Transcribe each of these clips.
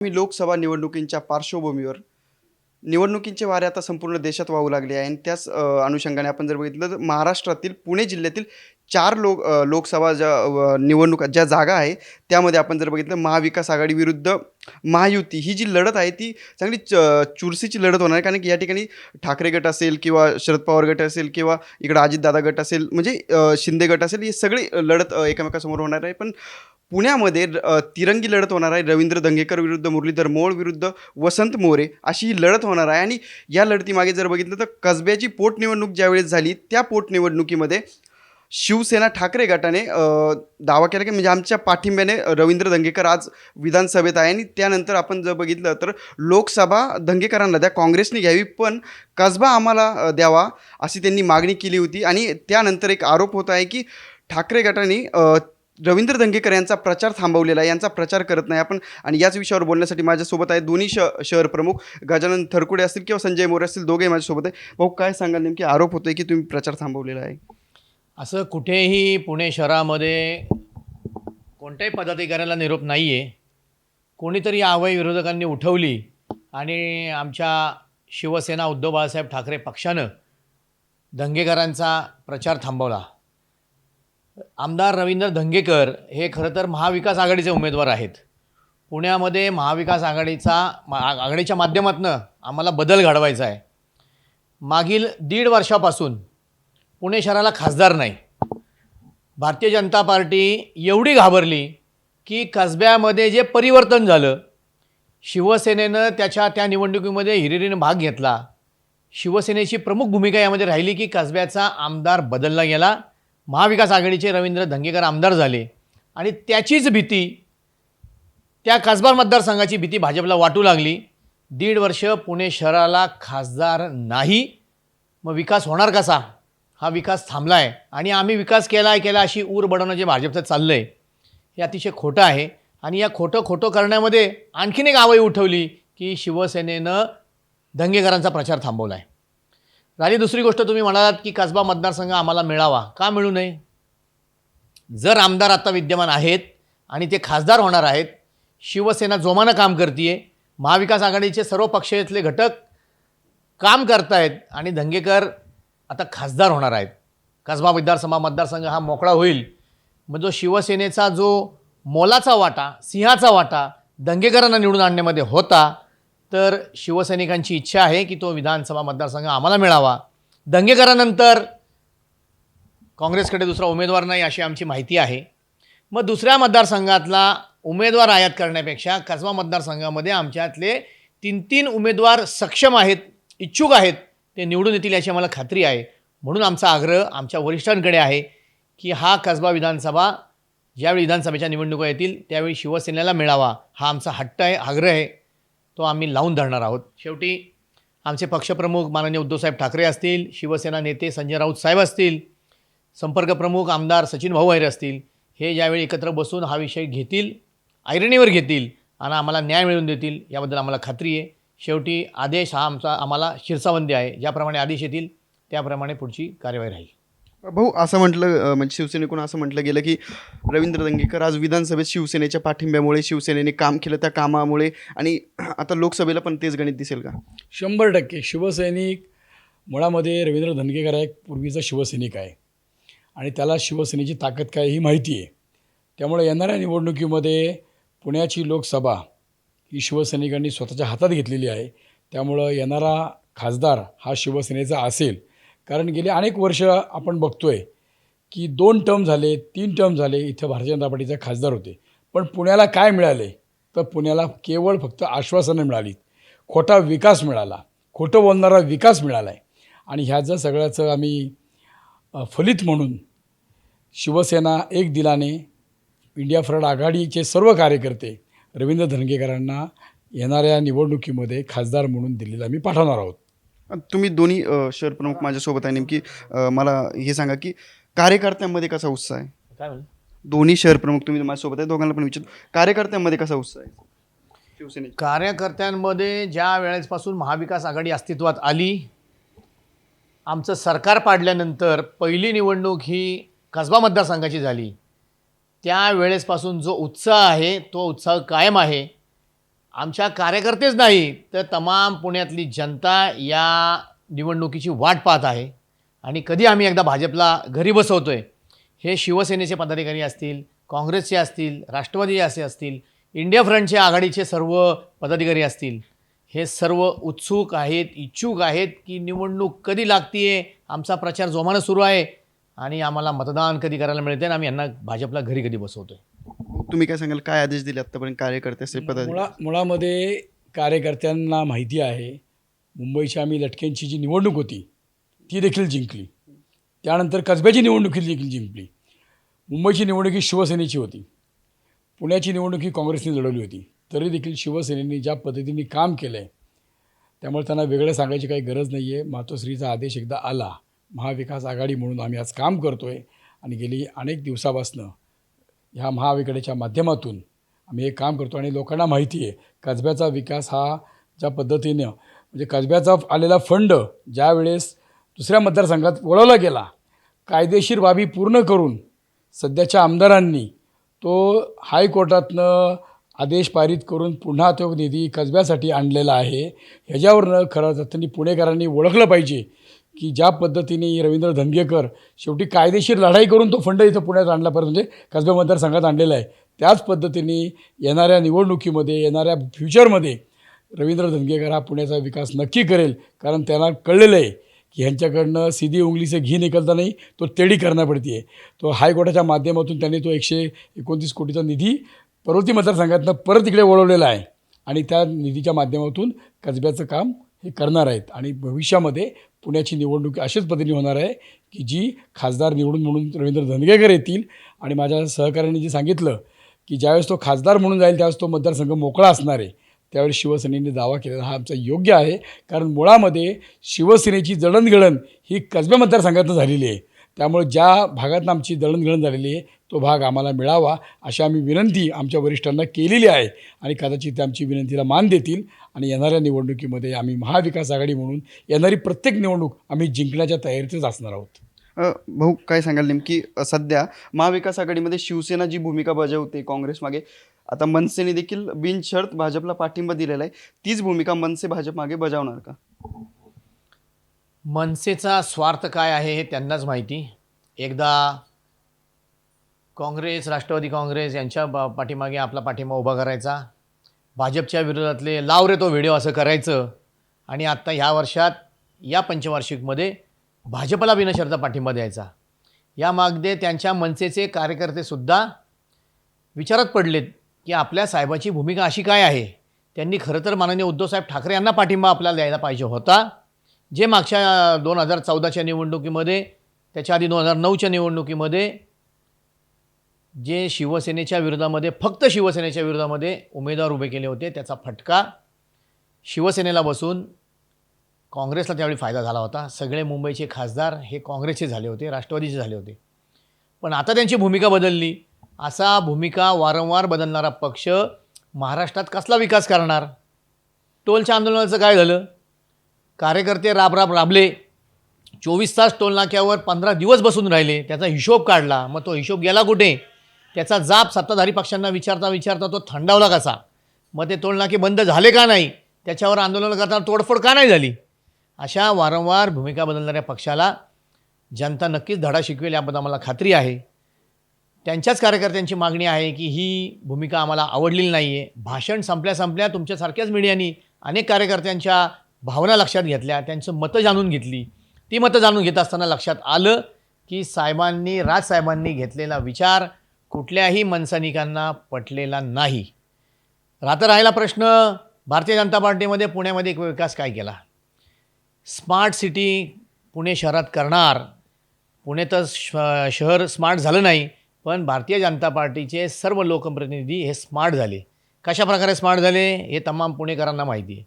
मी लोकसभा निवडणुकींच्या पार्श्वभूमीवर निवडणुकींचे वारे आता संपूर्ण देशात वाहू लागले आहे आणि त्याच अनुषंगाने आपण जर बघितलं तर महाराष्ट्रातील पुणे जिल्ह्यातील चार लोक लोकसभा ज्या अ, निवडणुका ज्या जागा आहे त्यामध्ये आपण जर बघितलं महाविकास आघाडी विरुद्ध महायुती ही जी लढत आहे ती चांगली च चुरशीची लढत होणार आहे. कारण की या ठिकाणी ठाकरे गट असेल किंवा शरद पवार गट असेल किंवा इकडं अजितदादा गट असेल म्हणजे शिंदे गट असेल हे सगळी लढत एकमेकासमोर होणार आहे. पण पुण्यामध्ये तिरंगी लढत होणार आहे रवींद्र दंगेकर विरुद्ध मुरलीधर मोळ विरुद्ध वसंत मोरे अशी ही लढत होणार आहे. आणि या लढतीमागे जर बघितलं तर कसब्याची पोटनिवडणूक ज्यावेळेस झाली त्या पोटनिवडणुकीमध्ये शिवसेना ठाकरे गटाने दावा केला की म्हणजे आमच्या पाठिंब्याने रवींद्र दंगेकर आज विधानसभेत आहे. आणि त्यानंतर आपण जर बघितलं तर लोकसभा दंगेकरांना द्या काँग्रेसने घ्यावी पण कसबा आम्हाला द्यावा अशी त्यांनी मागणी केली होती. आणि त्यानंतर एक आरोप होत आहे की ठाकरे गटाने रवींद्र दंगेकर यांचा प्रचार थांबवलेला आहे यांचा प्रचार करत नाही आपण. आणि याच विषयावर बोलण्यासाठी माझ्यासोबत आहे दोन्ही श शहर प्रमुख. गजानन थरकुडे असतील किंवा संजय मोरे असतील दोघेही माझ्यासोबत आहे. भाऊ काय सांगाल नेमकी? आरोप होतोय की तुम्ही प्रचार थांबवलेला आहे. असं कुठेही पुणे शहरामध्ये कोणत्याही पदाधिकाऱ्याला निरोप नाही आहे कोणीतरी आवय विरोधकांनी उठवली आणि आमच्या शिवसेना उद्धव बाळासाहेब ठाकरे पक्षानं दंगेकरांचा प्रचार थांबवला. आमदार रवींद्र धंगेकर हे खरं तर महाविकास आघाडीचे उमेदवार आहेत. पुण्यामध्ये महाविकास आघाडीचा आघाडीच्या माध्यमातून आम्हाला बदल घडवायचा आहे. मागील दीड वर्षापासून पुणे शहराला खासदार नाही. भारतीय जनता पार्टी एवढी घाबरली की कसब्यामध्ये जे परिवर्तन झालं शिवसेनेनं त्याच्या त्या निवडणुकीमध्ये हिरिरीनं भाग घेतला. शिवसेनेची प्रमुख भूमिका यामध्ये राहिली की कसब्याचा आमदार बदलला गेला. महाविकास आघाडीचे रवींद्र धंगेकर आमदार झाले आणि त्याचीच भीती त्या कसबा मतदारसंघाची भीती भाजपला वाटू लागली. दीड वर्ष पुणे शहराला खासदार नाही. मग विकास होणार कसा? हा विकास थांबला आहे आणि आम्ही विकास केला आहे केला अशी ऊर बडवणं जे भाजपचं चाललं आहे हे अतिशय खोटं आहे. आणि या खोटं खोटं करण्यामध्ये आणखीन एक आवई उठवली की शिवसेनेनं दंगेकरांचा प्रचार थांबवला आहे झाली दुसरी गोष्ट तुम्ही म्हणालात की कसबा मतदारसंघ आम्हाला मिळावा. का मिळू नये? जर आमदार आता विद्यमान आहेत आणि ते खासदार होणार आहेत शिवसेना जोमानं काम करते महाविकास आघाडीचे सर्व पक्षातले घटक काम करतायत आणि दंगेकर आता खासदार होणार आहेत. कसबा विधानसभा मतदारसंघ हा मोकळा होईल. मग जो शिवसेनेचा जो मोलाचा वाटा सिंहाचा वाटा दंगेकरांना निवडून आणण्यामध्ये होता तर शिवसैनिकांची इच्छा आहे की तो विधानसभा मतदारसंघ आम्हाला मिळावा. दंगेकरानंतर काँग्रेसकडे दुसरा उमेदवार नाही अशी आमची माहिती आहे. मग दुसऱ्या मतदारसंघातला उमेदवार आयात करण्यापेक्षा कसबा मतदारसंघामध्ये आमच्यातले तीन तीन उमेदवार सक्षम आहेत इच्छुक आहेत ते निवडून येतील याची आम्हाला खात्री आहे. म्हणून आमचा आग्रह आमच्या वरिष्ठांकडे आहे की हा कसबा विधानसभा ज्यावेळी विधानसभेच्या निवडणुका येतील त्यावेळी शिवसेनेला मिळावा. हा आमचा हट्ट आहे आग्रह आहे. तो आम्ही लावून धरणार आहोत. शेवटी आमचे पक्षप्रमुख माननीय उद्धवसाहेब ठाकरे असतील शिवसेना नेते संजय राऊत साहेब असतील संपर्क प्रमुख आमदार सचिन भाऊ हैरे असतील हे ज्यावेळी एकत्र बसून हा विषय घेतील ऐरणीवर घेतील आणि आम्हाला न्याय मिळवून देतील याबद्दल आम्हाला खात्री आहे. शेवटी आदेश हा आमचा आम्हाला शिरसावंदी आहे. ज्याप्रमाणे आदेश येतील त्याप्रमाणे पुढची कार्यवाही राहील. भाऊ असं म्हटलं म्हणजे शिवसेनेकडून असं म्हटलं गेलं की रवींद्र दंगेकर आज विधानसभेत शिवसेनेच्या पाठिंब्यामुळे शिवसेनेने काम केलं त्या कामामुळे आणि आता लोकसभेला पण तेच गणित दिसेल का? शंभर टक्के. शिवसैनिक मुळामध्ये रवींद्र धनगेकर हा एक पूर्वीचा शिवसैनिक आहे. आणि त्याला शिवसेनेची ताकद काय ही माहिती आहे. त्यामुळे येणाऱ्या निवडणुकीमध्ये पुण्याची लोकसभा ही शिवसैनिकांनी स्वतःच्या हातात घेतलेली आहे. त्यामुळं येणारा खासदार हा शिवसेनेचा असेल. कारण गेली अनेक वर्ष आपण बघतोय की दोन टर्म झाले तीन टर्म झाले इथं भारतीय जनता पार्टीचे खासदार होते. पण पुण्याला काय मिळाले? तर पुण्याला केवळ फक्त आश्वासनं मिळाली खोटा विकास मिळाला. खोटं बोलणारा विकास मिळाला आहे आणि ह्याचं सगळ्याचं आम्ही फलित म्हणून शिवसेना एक दिलाने इंडिया फ्रंट आघाडीचे सर्व कार्यकर्ते रवींद्र धनगेकरांना येणाऱ्या निवडणुकीमध्ये खासदार म्हणून दिल्लीला आम्ही पाठवणार आहोत. तुम्ही दोन्ही शहर प्रमुख माझ्यासोबत आहे नेमकी मला हे सांगा की कार्यकर्त्यांमध्ये कसा उत्साह आहे? काय दोन्ही शहर प्रमुख तुम्ही माझ्यासोबत आहे दोघांना पण विचार. कार्यकर्त्यांमध्ये कसा उत्साह आहे? शिवसेनेचा कार्यकर्त्यांमध्ये ज्या वेळेसपासून महाविकास आघाडी अस्तित्वात आली आमचं सरकार पाडल्यानंतर पहिली निवडणूक ही कसबा मतदारसंघाची झाली. त्या वेळेसपासून जो उत्साह आहे तो उत्साह कायम आहे. आमच्या कार्यकर्तेच नाही तर तमाम पुण्यातली जनता या निवडणुकीची वाट पाहत आहे. आणि कधी आम्ही एकदा भाजपला घरी बसवतो आहे हे शिवसेनेचे पदाधिकारी असतील काँग्रेसचे असतील राष्ट्रवादीचे असे असतील इंडिया फ्रंटचे आघाडीचे सर्व पदाधिकारी असतील हे सर्व उत्सुक आहेत इच्छुक आहेत की निवडणूक कधी लागतीये आमचा प्रचार जोमानं सुरू आहे आणि आम्हाला मतदान कधी करायला मिळते आणि आम्ही यांना भाजपला घरी कधी बसवतो आहे तुम्ही काय सांगाल? काय आदेश दिले आतापर्यंत कार्यकर्ते असेल मुळा मुळामध्ये कार्यकर्त्यांना माहिती आहे मुंबईची आम्ही लटकेंची जी निवडणूक होती ती देखील जिंकली. त्यानंतर कसब्याची निवडणूक देखील जिंकली. मुंबईची निवडणूक ही शिवसेनेची होती. पुण्याची निवडणूक ही काँग्रेसने लढवली होती. तरी देखील शिवसेनेने ज्या पद्धतीने काम केलं आहे त्यामुळे त्यांना वेगळं सांगायची काही गरज नाही आहे मातोश्रीचा आदेश एकदा आला. महाविकास आघाडी म्हणून आम्ही आज काम करतो आहे आणि गेली अनेक दिवसापासनं ह्या महाविकडेच्या माध्यमातून आम्ही हे काम करतो आणि लोकांना माहिती आहे कसब्याचा विकास हा ज्या पद्धतीनं म्हणजे कसब्याचा आलेला फंड ज्यावेळेस दुसऱ्या मतदारसंघात वळवला गेला कायदेशीर बाबी पूर्ण करून सध्याच्या आमदारांनी तो हायकोर्टातनं आदेश पारित करून पुन्हा तो निधी कसब्यासाठी आणलेला आहे. ह्याच्यावरनं खरं तर त्यांनी पुणेकरांनी ओळखलं पाहिजे. की ज्या पद्धतीने रवींद्र धनगेकर शेवटी कायदेशीर लढाई करून तो फंड इथं पुण्यात आणला परत म्हणजे कसबे मतदारसंघात आणलेला आहे. त्याच पद्धतीने येणाऱ्या निवडणुकीमध्ये येणाऱ्या फ्युचरमध्ये रवींद्र धनगेकर हा पुण्याचा विकास नक्की करेल. कारण त्यांना कळलेलं आहे की ह्यांच्याकडनं सीधी उंगली से घी निकलता नाही तो तेडी करण्या पडती आहे तो हायकोर्टाच्या माध्यमातून त्यांनी तो एकशे एकोणतीस कोटीचा निधी पर्वती मतदारसंघातनं परत इकडे वळवलेला आहे. आणि त्या निधीच्या माध्यमातून कसब्याचं काम हे करणार आहेत. आणि भविष्यामध्ये पुण्याची निवडणूक अशाच पद्धतीने होणार आहे की जी खासदार निवडून म्हणून रवींद्र धनगेकर येतील आणि माझ्या सहकाऱ्यांनी जे सांगितलं की ज्यावेळेस तो खासदार म्हणून जाईल त्यावेळेस तो मतदारसंघ मोकळा असणार आहे. त्यावेळेस शिवसेनेने दावा केलेला हा आमचा योग्य आहे. कारण मुळामध्ये शिवसेनेची जडणघडण ही कसब्या मतदारसंघातून झालेली आहे. त्यामुळे ज्या भागातनं आमची दळणघळण झालेली आहे तो भाग आम्हाला मिळावा अशी आम्ही विनंती आमच्या वरिष्ठांना केलेली आहे आणि कदाचित ते आमची विनंतीला मान देतील आणि येणाऱ्या निवडणुकीमध्ये आम्ही महाविकास आघाडी म्हणून येणारी प्रत्येक निवडणूक आम्ही जिंकण्याच्या तयारीतच असणार आहोत. अ, भाऊ काय सांगाल नेमकी? सध्या महाविकास आघाडीमध्ये शिवसेना जी भूमिका बजावते काँग्रेसमागे आता मनसेने देखील बिनशर्त भाजपला पाठिंबा दिलेला आहे. तीच भूमिका मनसे भाजप मागे बजावणार का? मनसेचा स्वार्थ काय आहे हे त्यांनाच माहिती. एकदा काँग्रेस राष्ट्रवादी काँग्रेस यांच्या बा पाठीमागे आपला पाठिंबा उभा करायचा. भाजपच्या विरोधातले लाव रे तो व्हिडिओ असं करायचं. आणि आत्ता ह्या वर्षात या पंचवार्षिकमध्ये भाजपला बिनशर्त पाठिंबा द्यायचा. या मागदे त्यांच्या मनसेचे कार्यकर्तेसुद्धा विचारात पडलेत की आपल्या साहेबाची भूमिका अशी काय आहे? त्यांनी खरं तर माननीय उद्धवसाहेब ठाकरे यांना पाठिंबा आपल्याला द्यायला पाहिजे होता. जे मागच्या दोन हजार चौदाच्या निवडणुकीमध्ये त्याच्या आधी दोन हजार नऊच्या निवडणुकीमध्ये जे शिवसेनेच्या विरोधामध्ये फक्त शिवसेनेच्या विरोधामध्ये उमेदवार उभे केले होते त्याचा फटका शिवसेनेला बसून काँग्रेसला त्यावेळी फायदा झाला होता. सगळे मुंबईचे खासदार हे काँग्रेसचे झाले होते राष्ट्रवादीचे झाले होते. पण आता त्यांची भूमिका बदलली. असा भूमिका वारंवार बदलणारा पक्ष महाराष्ट्रात कसला विकास करणार? टोलच्या आंदोलनाचं काय झालं? कार्यकर्ते राब राब राबले. चोवीस तास टोलनाक्यावर पंधरा दिवस बसून राहिले. त्याचा हिशोब काढला. मग तो हिशोब गेला कुठे? त्याचा जाप सत्ताधारी पक्षांना विचारता विचारता तो थंडावला कसा? मग ते की बंद झाले का नाही? त्याच्यावर आंदोलन करताना तोडफोड का नाही झाली? अशा वारंवार भूमिका बदलणाऱ्या पक्षाला जनता नक्कीच धडा शिकवेल याबद्दल आम्हाला खात्री आहे. त्यांच्याच कार्यकर्त्यांची मागणी आहे की ही भूमिका आम्हाला आवडलेली नाही आहे भाषण संपल्या संपल्या तुमच्यासारख्याच मीडियानी अनेक कार्यकर्त्यांच्या भावना लक्षात घेतल्या. त्यांचं मतं जाणून घेतली. ती मतं जाणून घेत असताना लक्षात आलं की साहेबांनी राजसाहेबांनी घेतलेला विचार कुठल्याही मनसैनिकांना पटलेला नाही. राहता राहिला प्रश्न भारतीय जनता पार्टीमध्ये पुण्यामध्ये एक विकास काय केला? स्मार्ट सिटी पुणे शहरात करणार. पुणे तर श शहर स्मार्ट झालं नाही पण भारतीय जनता पार्टीचे सर्व लोकप्रतिनिधी हे स्मार्ट झाले. कशा प्रकारे स्मार्ट झाले? हे तमाम पुणेकरांना माहिती आहे.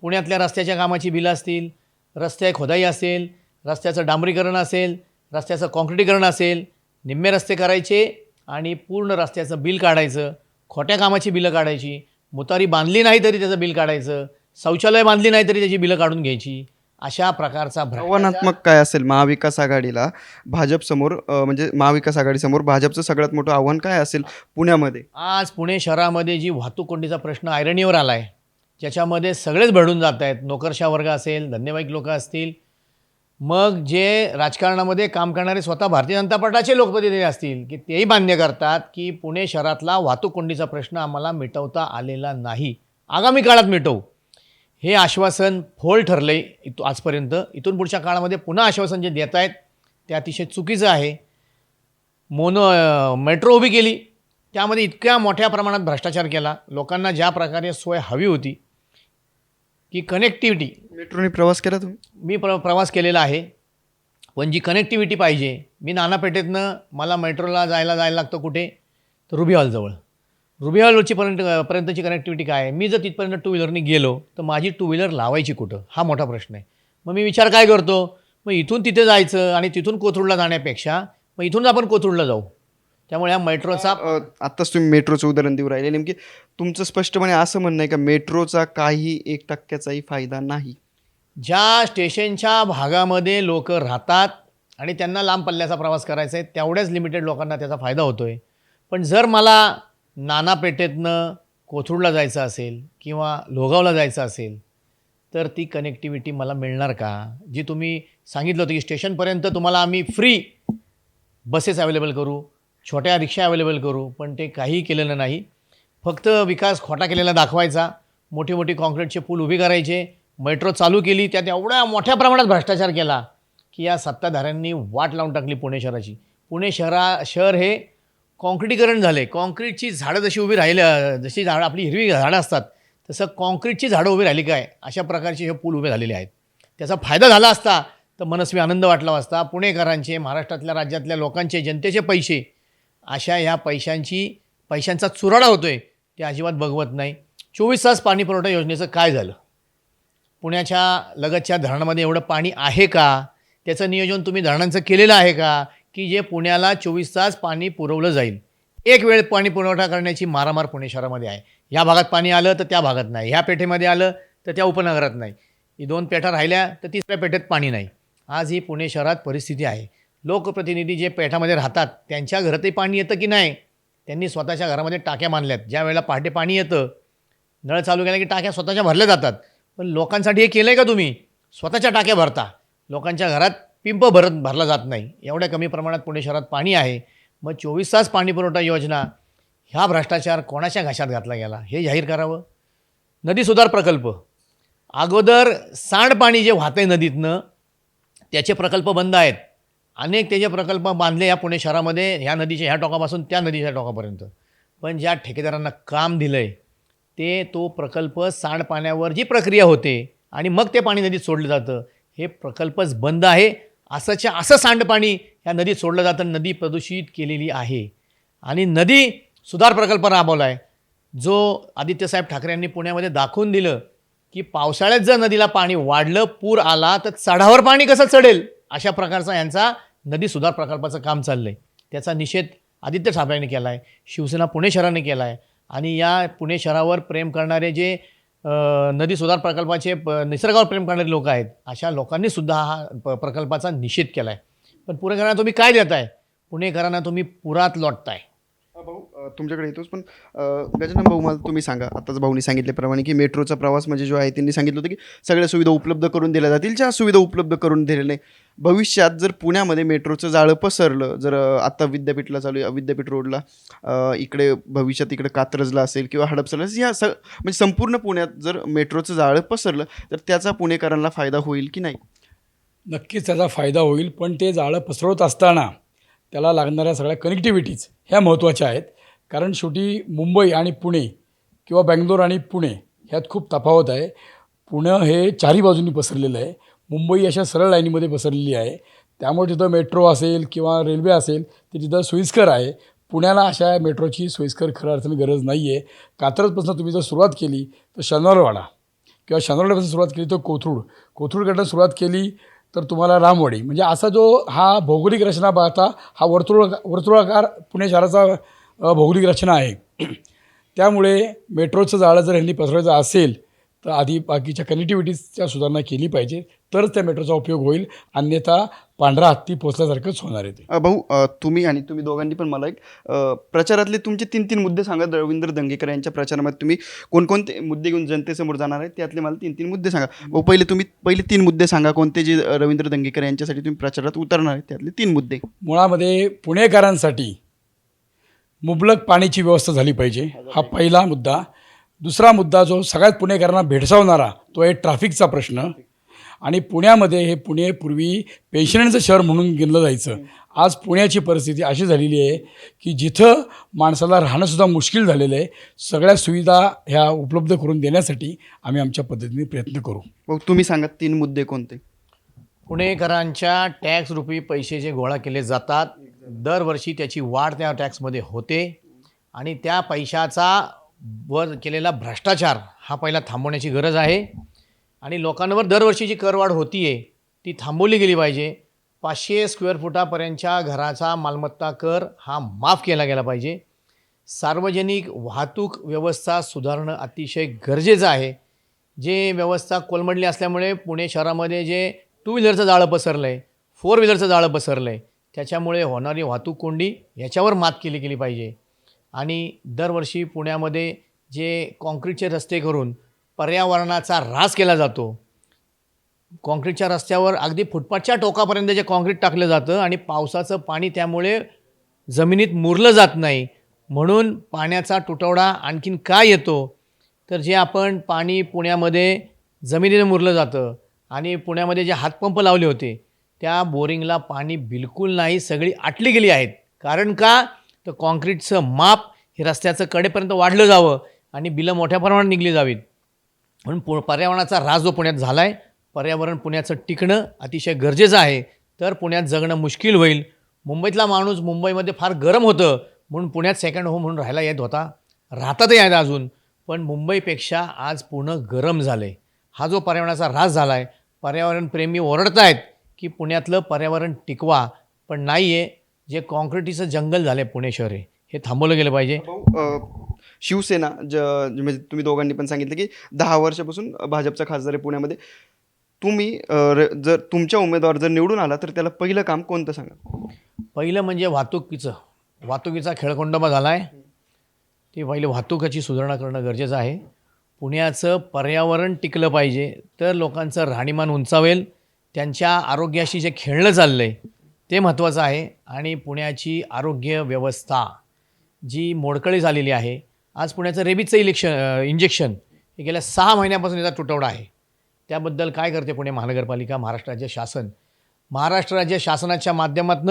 पुण्यातल्या रस्त्याच्या कामाची बिलं असतील रस्त्या खोदाई असेल रस्त्याचं डांबरीकरण असेल रस्त्याचं कॉन्क्रिटीकरण असेल निम्मे रस्ते करायचे आणि पूर्ण रस्त्याचं बिल काढायचं खोट्या कामाची बिलं काढायची मुतारी बांधली नाही तरी त्याचं बिल काढायचं शौचालय बांधली नाही तरी त्याची बिलं काढून घ्यायची अशा प्रकारचा भ्रष्टाचार. आव्हानात्मक काय असेल महाविकास आघाडीला भाजपसमोर म्हणजे महाविकास आघाडीसमोर भाजपचं सगळ्यात मोठं आव्हान काय असेल पुण्यामध्ये? आज पुणे शहरामध्ये जी वाहतूक कोंडीचा प्रश्न आयरणीवर आला आहे ज्याच्यामध्ये सगळेच भरडून जात आहेत नोकरशा वर्ग असेल धंदेवाईक लोक असतील मग जे राजकारणामध्ये काम करणारे स्वतः भारतीय जनता पक्षाचे लोकप्रतिनिधी असतील की तेही मान्य करतात की पुणे शहरातला वाहतूक कोंडीचा प्रश्न आम्हाला मिटवता आलेला नाही. आगामी काळात मिटवू. हे आश्वासन फोल ठरलं आहे इथू आजपर्यंत. इथून पुढच्या काळामध्ये पुन्हा आश्वासन जे देत आहेत ते अतिशय चुकीचं आहे. मोनो मेट्रो उभी केली. त्यामध्ये इतक्या मोठ्या प्रमाणात भ्रष्टाचार केला. लोकांना ज्या प्रकारे सोय हवी होती की कनेक्टिव्हिटी मेट्रोने प्रवास केला तुम्ही? मी प्र प्रवास केलेला आहे. पण जी कनेक्टिव्हिटी पाहिजे मी नानापेठेतनं मला मेट्रोला जायला जायला लागतं कुठे? तर रुबी हॉलजवळ रुबी हॉलची पर्यंत पर्यंतची कनेक्टिव्हिटी काय आहे? मी जर तिथपर्यंत टू व्हीलरने गेलो तर माझी टू व्हीलर लावायची कुठं? हा मोठा प्रश्न आहे. मग मी विचार काय करतो? मग इथून तिथे जायचं आणि तिथून कोथरूडला जाण्यापेक्षा मग इथून आपण कोथरूडला जाऊ. त्यामुळे या मेट्रोचा आत्ताच तुम्ही मेट्रोचं उदाहरण देऊ राहिले. नेमकी तुमचं स्पष्टपणे असं म्हणणं आहे का? मेट्रोचा काही एक टक्क्याचाही फायदा नाही. ज्या स्टेशनच्या भागामध्ये लोक राहतात आणि त्यांना लांब पल्ल्याचा प्रवास करायचा आहे तेवढ्याच लिमिटेड लोकांना त्याचा फायदा होतो आहे पण जर मला नानापेठेतनं कोथरूडला जायचं असेल किंवा लोगावला जायचं असेल तर ती कनेक्टिव्हिटी मला मिळणार का? जी तुम्ही सांगितलं होतं की स्टेशनपर्यंत तुम्हाला आम्ही फ्री बसेस अवेलेबल करू छोट्या रिक्षा अवेलेबल करू पण ते काहीही केलेलं नाही. फक्त विकास खोटा केलेला दाखवायचा मोठी मोठी कॉन्क्रीटचे पूल उभी करायचे मेट्रो चालू केली त्यात एवढ्या मोठ्या प्रमाणात भ्रष्टाचार केला की या सत्ताधाऱ्यांनी वाट लावून टाकली पुणे शहराची. पुणे शहरा शहर हे काँक्रीटीकरण झाले. कॉन्क्रीटची झाडं जशी उभी राहिल्या जशी झाडं आपली हिरवी झाडं असतात तसं कॉन्क्रीटची झाडं उभी राहिली काय? अशा प्रकारचे हे पूल उभे झालेले आहेत. त्याचा फायदा झाला असता तर मनस्वी आनंद वाटला असता पुणेकरांचे महाराष्ट्रातल्या राज्यातल्या लोकांचे जनतेचे पैसे अशा ह्या पैशांची पैशांचा चुराडा होतो आहे ते अजिबात बघवत नाही. चोवीस तास पाणी पुरवठा योजनेचं काय झालं? पुण्याच्या लगतच्या धरणामध्ये एवढं पाणी आहे का? त्याचं नियोजन तुम्ही धरणांचं केलेलं आहे का? की जे पुण्याला चोवीस तास पाणी पुरवलं जाईल. एक वेळ पाणी पुरवठा करण्याची मारामार पुणे शहरामध्ये आहे. या भागात पाणी आलं तर त्या भागात नाही. ह्या पेठेमध्ये आलं तर त्या उपनगरात नाही. ही दोन पेठा राहिल्या तर तिसऱ्या पेठेत पाणी नाही. आज ही पुणे शहरात परिस्थिती आहे. लोकप्रतिनिधी जे पेठामध्ये राहतात त्यांच्या घरातही पाणी येतं की नाही? त्यांनी स्वतःच्या घरामध्ये टाक्या मानल्यात ज्या वेळेला पहाटे पाणी येतं नळ चालू केला की टाक्या स्वतःच्या भरल्या जातात. पण लोकांसाठी हे केलं आहे का तुम्ही? स्वतःच्या टाक्या भरता. लोकांच्या घरात पिंप भरत भरला जात नाही. एवढ्या कमी प्रमाणात पुणे शहरात पाणी आहे. मग चोवीस तास पाणी पुरवठा योजना ह्या भ्रष्टाचार कोणाच्या घशात घातला गेला? हे जाहीर करावं. नदी सुधार प्रकल्प. अगोदर सांडपाणी जे वाहतंय नदीतनं त्याचे प्रकल्प बंद आहेत. अनेक त्याचे प्रकल्प बांधले या पुणे शहरामध्ये ह्या नदीच्या ह्या टोकापासून त्या नदीच्या टोकापर्यंत. पण ज्या ठेकेदारांना काम दिलं आहे ते तो प्रकल्प सांडपाण्यावर जी प्रक्रिया होते आणि मग ते पाणी नदीत सोडलं जातं हे प्रकल्पच बंद आहे. असंच्या असं सांडपाणी ह्या नदीत सोडलं जातं नदी प्रदूषित केलेली आहे. आणि नदी सुधार प्रकल्प राबवला आहे जो आदित्यसाहेब ठाकरे यांनी पुण्यामध्ये दाखवून दिलं की पावसाळ्यात जर नदीला पाणी वाढलं पूर आला तर चढावर पाणी कसं चढेल? अशा प्रकारचा यांचा नदी सुधार प्रकल्पाचं काम चाललं आहे त्याचा निषेध आदित्य ठाकरेंनी केला आहे शिवसेना पुणे शहराने केला आहे आणि या पुणे शहरावर प्रेम करणारे जे नदी सुधार प्रकल्पाचे प निसर्गावर प्रेम करणारे लोक आहेत अशा लोकांनी सुद्धा हा प प्रकल्पाचा निषेध केला आहे पण पुणेकरांना तुम्ही काय देताय? पुणेकरांना तुम्ही पुरात लोटताय. भाऊ तुमच्याकडे येतोच पण गजानन भाऊ मला तुम्ही सांगा. आताच भाऊनी सांगितल्याप्रमाणे की मेट्रोचा प्रवास म्हणजे जो आहे त्यांनी सांगितलं होतं की सगळ्या सुविधा उपलब्ध करून दिल्या जातील. ज्या सुविधा उपलब्ध करून दिलेल्या नाही भविष्यात जर पुण्यामध्ये मेट्रोचं जाळं पसरलं जर आत्ता आता विद्यापीठला चालू आहे विद्यापीठ रोडला इकडे भविष्यात इकडे कात्रजला असेल किंवा हडपसरला असेल, या स म्हणजे संपूर्ण पुण्यात जर मेट्रोचं जाळं पसरलं तर त्याचा पुणेकरांना फायदा होईल की नाही? नक्कीच त्याचा फायदा होईल पण ते जाळं पसरवत असताना त्याला लागणाऱ्या सगळ्या कनेक्टिव्हिटीज ह्या महत्त्वाच्या आहेत. कारण शेवटी मुंबई आणि पुणे किंवा बँगलोर आणि पुणे ह्यात खूप तफावत आहे. पुणं हे चारी बाजूंनी पसरलेलं आहे. मुंबई अशा सरळ लाईनीमध्ये पसरलेली आहे. त्यामुळे तिथं मेट्रो असेल किंवा रेल्वे असेल ते तिथं सोयीस्कर आहे पुण्याला अशा मेट्रोची सोयीस्कर खरं अर्थाने गरज नाही आहे कात्रजपासून तुम्ही जर सुरुवात केली तर शनिवारवाडा किंवा शनिवारवाड्यापासून सुरुवात केली तर कोथरूड. कोथरूडकडनं सुरुवात केली तर तुम्हाला रामवाडी. म्हणजे असा जो हा भौगोलिक रचना पाहता हा वर्तुळ वर्तुळाकार पुणे शहराचा भौगोलिक रचना आहे. त्यामुळे मेट्रोचं जाळं जर ह्यांनी पसरवायचं असेल तर आधी बाकीच्या कनेक्टिव्हिटीजच्या सुधारणा केली पाहिजे तरच त्या मेट्रोचा उपयोग होईल अन्यथा पांढरा हत्ती पोचल्यासारखंच होणार आहे ते. भाऊ तुम्ही आणि तुम्ही दोघांनी पण मला एक प्रचारातले तुमचे तीन तीन मुद्दे सांगा. रवींद्र दंगेकर यांच्या प्रचारामध्ये तुम्ही कोणकोणते मुद्दे घेऊन जनतेसमोर जाणार आहेत त्यातले मला तीन तीन मुद्दे सांगा. भाऊ पहिले तुम्ही पहिले तीन मुद्दे सांगा. कोणते जे रवींद्र दंगेकर यांच्यासाठी तुम्ही प्रचारात उतरणार आहेत त्यातले तीन मुद्दे. मुळामध्ये पुणेकरांसाठी मुबलक पाण्याची व्यवस्था झाली पाहिजे. हा पहिला मुद्दा. दुसरा मुद्दा जो सगळ्यात पुणेकरांना भेडसावणारा तो आहे ट्रॅफिकचा प्रश्न. आणि पुण्यामध्ये हे पुणे पूर्वी पेन्शनचं शहर म्हणून गिनलं जायचं. आज पुण्याची परिस्थिती अशी झालेली आहे की जिथं माणसाला राहणंसुद्धा मुश्किल झालेलं आहे सगळ्या सुविधा ह्या उपलब्ध करून देण्यासाठी आम्ही आमच्या पद्धतीने प्रयत्न करू. भाऊ तुम्ही सांगा तीन मुद्दे कोणते? पुणेकरांच्या टॅक्स रुपी पैसे जे गोळा केले जातात दरवर्षी त्याची वाढ त्या टॅक्समध्ये होते आणि त्या पैशाचा वर केलेला भ्रष्टाचार हा पहिला थांबवण्याची गरज आहे. आणि लोकांवर दरवर्षी जी करवाढ होती आहे ती थांबवली गेली पाहिजे. पाचशे स्क्वेअर फुटापर्यंतच्या घराचा मालमत्ता कर हा माफ केला गेला पाहिजे. सार्वजनिक वाहतूक व्यवस्था सुधारणं अतिशय गरजेचं आहे. जे व्यवस्था कोलमडली असल्यामुळे पुणे शहरामध्ये जे टू व्हीलरचं जाळं पसरलं आहे फोर व्हीलरचं जाळं पसरलं आहे त्याच्यामुळे होणारी वाहतूक कोंडी याच्यावर मात केली गेली पाहिजे. आणि दरवर्षी पुण्यामध्ये जे काँक्रीटचे रस्ते करून पर्यावरणाचा ऱ्हास केला जातो काँक्रीटच्या रस्त्यावर अगदी फुटपाथच्या टोकापर्यंत जे काँक्रीट टाकलं जातं आणि पावसाचं पाणी त्यामुळे जमिनीत मुरलं जात नाही म्हणून पाण्याचा तुटवडा आणखीन का येतो? तर जे आपण पाणी पुण्यामध्ये जमिनीने मुरलं जातं आणि पुण्यामध्ये जे हातपंप लावले होते त्या बोरिंगला पाणी बिलकुल नाही सगळी आटली गेली आहेत. कारण का? तर कॉन्क्रीटचं माप हे रस्त्याचं कडेपर्यंत वाढलं जावं आणि बिलं मोठ्या प्रमाणात निघली जावीत. म्हणून पु पर्यावरणाचा ऱ्हास जो पुण्यात झाला आहे पर्यावरण पुण्याचं टिकणं अतिशय गरजेचं आहे. तर पुण्यात जगणं मुश्किल होईल. मुंबईतला माणूस मुंबईमध्ये फार गरम होतं म्हणून पुण्यात सेकंड होम म्हणून राहायला येत होता. राहतातही आहेत अजून पण मुंबईपेक्षा आज पुणं गरम झालं आहे हा जो पर्यावरणाचा ऱ्हास झाला आहे पर्यावरणप्रेमी ओरडत आहेत की पुण्यातलं पर्यावरण टिकवा पण नाही आहे जे कॉन्क्रिटीचं जंगल झालं आहे पुणे शहर हे थांबवलं गेलं पाहिजे. शिवसेना ज म्हणजे तुम्ही दोघांनी पण सांगितलं की दहा वर्षापासून भाजपचा खासदार आहे पुण्यामध्ये. तुम्ही जर तुमच्या उमेदवार जर निवडून आला तर त्याला पहिलं काम कोणतं सांगा? पहिलं म्हणजे वाहतुकीचं. वाहतुकीचा खेळकोंडोबा झाला आहे ती पहिले वाहतुकाची सुधारणा करणं गरजेचं आहे. पुण्याचं पर्यावरण टिकलं पाहिजे तर लोकांचं राहणीमान उंचावेल त्यांच्या आरोग्याशी जे खेळणं चाललं आहे ते महत्त्वाचं आहे. आणि पुण्याची आरोग्य व्यवस्था जी मोडकळी झालेली आहे. आज पुण्याचं रेबीजचं इलेक्शन इंजेक्शन हे गेल्या सहा महिन्यापासून याचा तुटवडा आहे. त्याबद्दल काय करते पुणे महानगरपालिका महाराष्ट्र राज्य शासन? महाराष्ट्र राज्य शासनाच्या माध्यमातून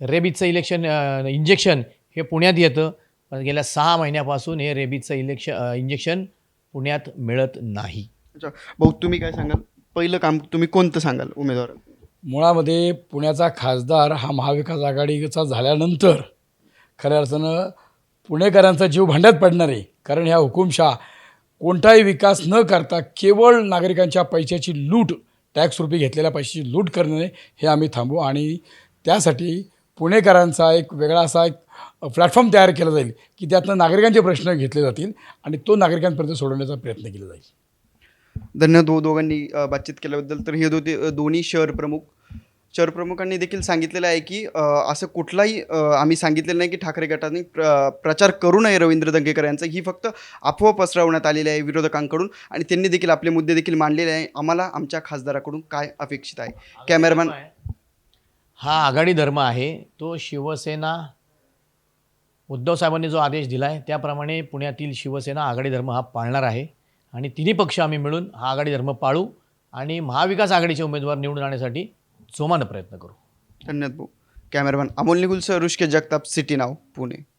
रेबीजचं इलेक्शन इंजेक्शन हे पुण्यात येतं. पण गेल्या सहा महिन्यापासून हे रेबीजचं इलेक्शन इंजेक्शन पुण्यात मिळत नाही. अच्छा. भाऊ तुम्ही काय सांगाल? पहिलं काम तुम्ही कोणतं सांगाल उमेदवार मुळामध्ये पुण्याचा खासदार हा महाविकास आघाडीचा झाल्यानंतर खऱ्या अर्थानं पुणेकरांचा जीव भांड्यात पडणार आहे. कारण ह्या हुकुमशाह कोणताही विकास न करता केवळ नागरिकांच्या पैशाची लूट टॅक्स रुपी घेतलेल्या पैशाची लूट करणे हे आम्ही थांबू आणि त्यासाठी पुणेकरांचा एक वेगळा असा एक प्लॅटफॉर्म तयार केला जाईल की त्यातनं नागरिकांचे प्रश्न घेतले जातील आणि तो नागरिकांपर्यंत सोडवण्याचा प्रयत्न केला जाईल. धन्यवाद भाऊ दोघांनी बातचीत केल्याबद्दल. तर हे दोते दोन्ही शहर प्रमुख. शहर प्रमुखांनी देखील सांगितलेलं आहे की असं कुठलाही आम्ही सांगितलेलं नाही की ठाकरे गटाने प्र प्रचार करू नये रवींद्र दंगेकर यांचा. ही फक्त अफवा पसरवण्यात आलेली आहे विरोधकांकडून आणि त्यांनी देखील आपले मुद्दे देखील मांडलेले आहे. आम्हाला आमच्या खासदाराकडून काय अपेक्षित आहे? कॅमेरामॅन हा आघाडी धर्म आहे. तो शिवसेना उद्धव साहेबांनी जो आदेश दिला आहे त्याप्रमाणे पुण्यातील शिवसेना आघाडी धर्म हा पाळणार आहे. आणि तिन्ही पक्ष आम्ही मिळून हा आघाडी धर्म पाळू आणि महाविकास आघाडीचे उमेदवार निवडून आणण्यासाठी जोमानं प्रयत्न करू. धन्यवाद भाऊ. Cameraman Amol Nigul sir Jagtap city नाव पुणे.